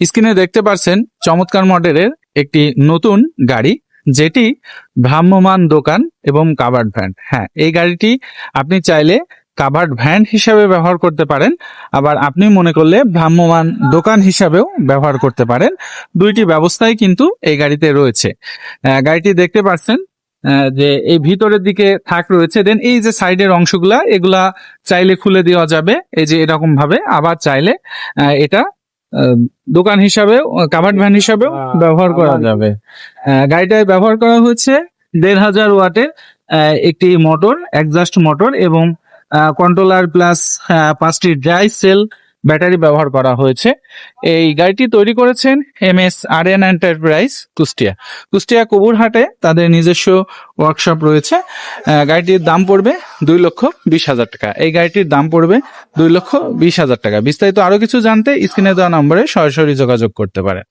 স্ক্রিনে দেখতে পাচ্ছেন চমৎকার মডেলের একটি নতুন গাড়ি, যেটি ভ্রাম্যমান দোকান এবং কাভার্ড ভ্যান হ্যাঁ এই গাড়িটি আপনি চাইলে কাভার্ড ভ্যান হিসাবে ব্যবহার করতে পারেন, আবার আপনি মনে করলে ভ্রাম্যমান দোকান হিসাবেও ব্যবহার করতে পারেন। দুইটি ব্যবস্থাই কিন্তু এই গাড়িতে রয়েছে। গাড়িটি দেখতে পাচ্ছেন যে এই ভিতরের দিকে থাক রয়েছে দেন এই যে সাইডের অংশগুলা, এগুলা চাইলে খুলে দেওয়া যাবে, এই যে এরকম ভাবে আবার চাইলে এটা দোকান হিসাবে কাভার্ড ভ্যান হিসাবেও ব্যবহার করা যাবে। আহ, গাড়িটায় ব্যবহার করা হয়েছে দেড় হাজার ওয়াটের আহ, একটি মোটর একজাস্ট মোটর এবং কন্ট্রোলার প্লাস পাঁচটি ড্রাই সেল ব্যাটারি ব্যবহার করা হয়েছে। এই গাড়িটি তৈরি করেছেন M S R N enterprise Kushtia. Kushtia কবুরহাটে তাদের নিজস্ব ওয়ার্কশপ রয়েছে। গাড়িটির দাম পড়বে দুই লক্ষ বিশ হাজার টাকা। এই গাড়িটির দাম পড়বে দুই লক্ষ বিশ হাজার টাকা। বিস্তারিত আরও কিছু জানতে স্ক্রিনে দেওয়া নম্বরে সরাসরি যোগাযোগ করতে পারে